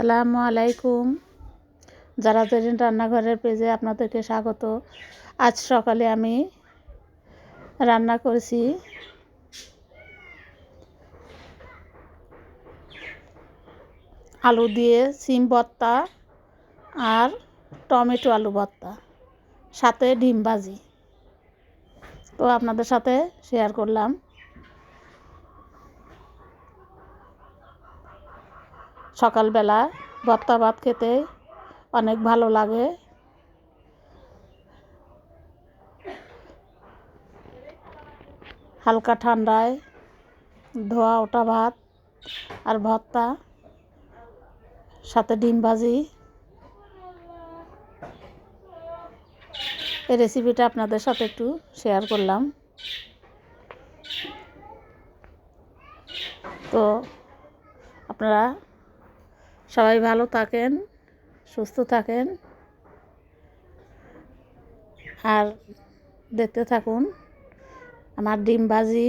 আসসালামু আলাইকুম। যারা জেরিন রান্নাঘরের পেজে আপনাদেরকে স্বাগত। আজ সকালে আমি রান্না করেছি আলু দিয়ে সিম ভর্তা আর টমেটো আলু ভর্তা, সাথে ডিম ভাজি। তো আপনাদের সাথে শেয়ার করলাম। সকালবেলা ভর্তা ভাত খেতে অনেক ভালো লাগে। হালকা ঠান্ডায় ধোয়া ওটা ভাত আর ভর্তা, সাথে ডিম ভাজি। এই রেসিপিটা আপনাদের সাথে একটু শেয়ার করলাম। তো আপনারা সবাই ভালো থাকেন সুস্থ থাকেন আর দেখতে থাকুন। আমার ডিম ভাজি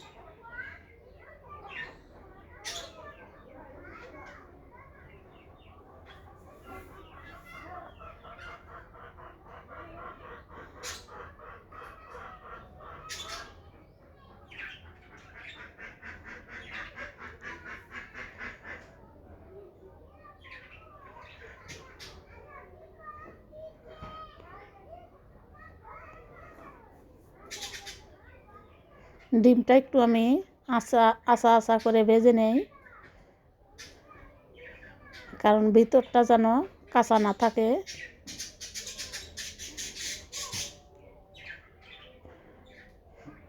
ডিমটা একটু আমি আসা আসা আসা করে ভেজে নেই। কারণ ভিতরটা যেন কাঁচা না থাকে।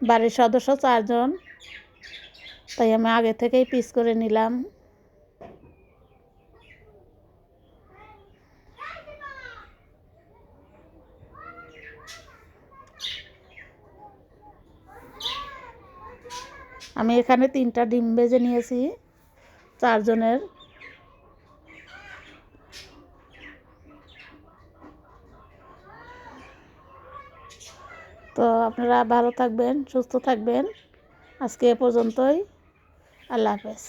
বাড়ির সদস্য চারজন, তাই আমি আগে থেকেই পিস করে নিলাম। আমি এখানে তিনটা ডিম ভেজে নিয়েছি, চারজনের। তো আপনারা ভালো থাকবেন, সুস্থ থাকবেন। আজকে এ পর্যন্তই। আল্লাহ হাফেজ।